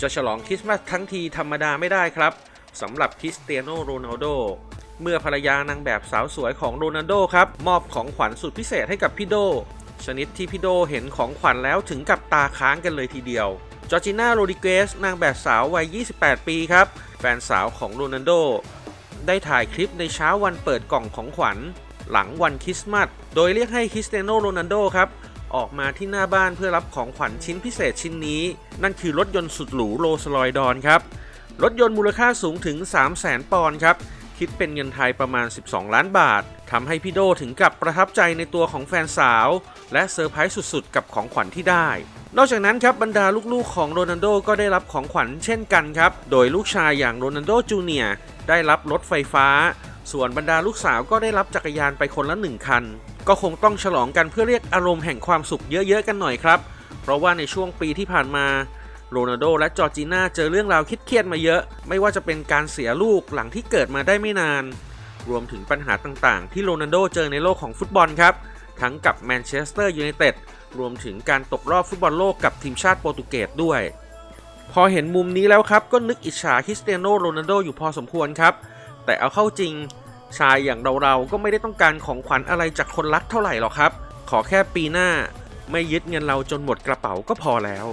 จะฉลองคริสต์มาสทั้งทีธรรมดาไม่ได้ครับสำหรับคริสเตียโนโรนัลโดเมื่อภรรยานางแบบสาวสวยของโรนัลโดครับ มอบของขวัญสุดพิเศษให้กับพี่โด ชนิดที่พี่โดเห็นของขวัญแล้วถึงกับตาค้างกันเลยทีเดียวจอร์จิน่าโรดิเกสนางแบบสาววัย 28 ปีครับ แฟนสาวของโรนัลโด ได้ถ่ายคลิปในเช้าวันเปิดกล่องของขวัญ หลังวันคริสต์มาสโดยเรียกให้คริสเตียโนโรนัลโดครับ ออกมาที่หน้าบ้านเพื่อรับของขวัญชิ้นพิเศษชิ้นนี้ นั่นคือรถยนต์สุดหรูโรลส์รอยดอนครับ รถยนต์มูลค่าสูงถึง 3 0 0แสนปอนด์ครับ คิดเป็นเงินไทยประมาณ 12 ล้านบาททำให้พี่โดถึงกับประทับใจในตัวของแฟนสาว และเซอร์ไพรส์สุดๆ กับของขวัญที่ได้นอกจากนั้นครับบรรดาลูกๆของโรนัลโดก็ได้รับของขวัญเช่นกันครับ โดยลูกชายอย่างโรนัลโดจูเนียได้รับรถไฟฟ้า ส่วนบรรดาลูกสาวก็ได้รับจักรยานไปคนละหนึ่งคัน ก็คงต้องฉลองกันเพื่อเรียกอารมณ์แห่งความสุขเยอะๆกันหน่อยครับ เพราะว่าในช่วงปีที่ผ่านมาโรนัลโดและจอร์จีน่าเจอเรื่องราวคิดเครียดมาเยอะ ไม่ว่าจะเป็นการเสียลูกหลังที่เกิดมาได้ไม่นาน รวมถึงปัญหาต่างๆ ที่โรนัลโดเจอในโลกของฟุตบอลครับ ทั้งกับแมนเชสเตอร์ยูไนเต็ดรวมถึงการตกรอบฟุตบอลโลกกับทีมชาติโปรตุเกสด้วย พอเห็นมุมนี้แล้วครับก็นึกอิจฉาคริสเตียโนโรนัลโดอยู่พอสมควรครับ แต่เอาเข้าจริง ชายอย่างเราๆก็ไม่ได้ต้องการของขวัญอะไรจากคนรักเท่าไหร่หรอกครับ ขอแค่ปีหน้าไม่ยึดเงินเราจนหมดกระเป๋าก็พอแล้ว